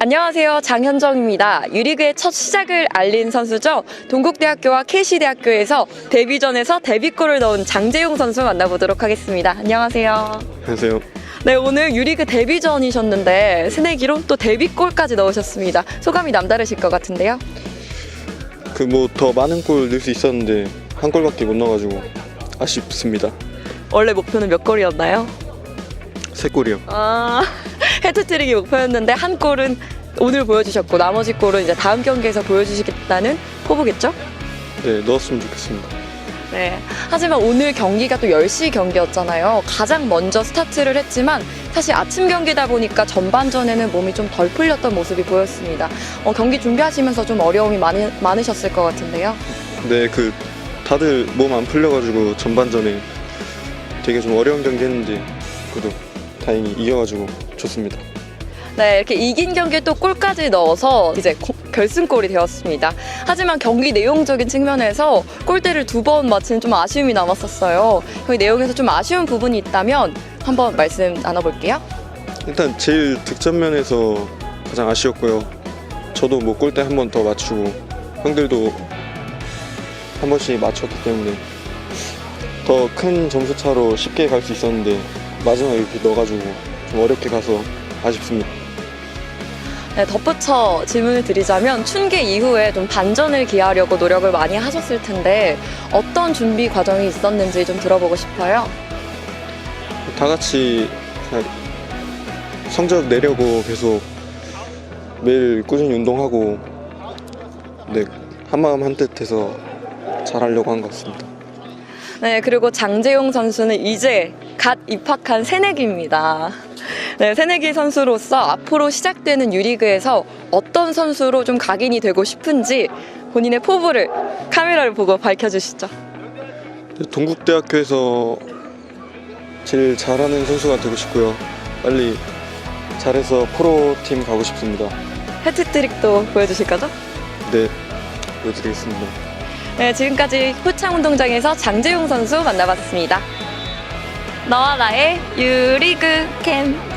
안녕하세요. 장현정입니다. 유리그의 첫 시작을 알린 선수죠. 동국대학교와 KC대학교에서 데뷔전에서 데뷔골을 넣은 장재용 선수 만나보도록 하겠습니다. 안녕하세요. 안녕하세요. 네, 오늘 유리그 데뷔전이셨는데 새내기로 또 데뷔골까지 넣으셨습니다. 소감이 남다르실 것 같은데요. 그 뭐 더 많은 골 넣을 수 있었는데 한 골밖에 못 넣어가지고 아쉽습니다. 원래 목표는 몇 골이었나요? 세 골이요. 아, 헤트트릭이 목표였는데 한 골은 오늘 보여주셨고 나머지 골은 이제 다음 경기에서 보여주시겠다는 포부겠죠? 네 넣었으면 좋겠습니다. 네. 하지만 오늘 경기가 또 10시 경기였잖아요. 가장 먼저 스타트를 했지만 사실 아침 경기다 보니까 전반전에는 몸이 좀 덜 풀렸던 모습이 보였습니다. 어, 경기 준비하시면서 좀 어려움이 많이, 많으셨을 것 같은데요. 네 그 다들 몸 안 풀려가지고 전반전에 되게 좀 어려운 경기 했는데 그래도 다행히 이겨가지고 좋습니다. 네, 이렇게 이긴 경기에 또 골까지 넣어서 이제 고- 결승골이 되었습니다. 하지만 경기 내용적인 측면에서 골대를 두 번 맞히는 좀 아쉬움이 남았었어요. 그 내용에서 좀 아쉬운 부분이 있다면 한번 말씀 나눠볼게요. 일단 제일 득점 면에서 가장 아쉬웠고요. 저도 뭐 골대 한 번 더 맞추고 형들도 한 번씩 맞췄기 때문에 더 큰 점수 차로 쉽게 갈 수 있었는데 마지막에 이렇게 넣어가지고 좀 어렵게 가서 아쉽습니다. 네, 덧붙여 질문을 드리자면 춘계 이후에 좀 반전을 기하려고 노력을 많이 하셨을 텐데 어떤 준비 과정이 있었는지 좀 들어보고 싶어요. 다 같이 그냥 성적 내려고 계속 매일 꾸준히 운동하고 네 한마음 한뜻해서 잘하려고 한 것 같습니다. 네, 그리고 장재용 선수는 이제 갓 입학한 새내기입니다. 네, 새내기 선수로서 앞으로 시작되는 유리그에서 어떤 선수로 좀 각인이 되고 싶은지 본인의 포부를 카메라를 보고 밝혀주시죠. 동국대학교에서 제일 잘하는 선수가 되고 싶고요. 빨리 잘해서 프로팀 가고 싶습니다. 헤트트릭도 보여주실 거죠? 네, 보여드리겠습니다. 네, 지금까지 효창운동장에서 장재용 선수 만나봤습니다. 너와 나의 유리그 캠.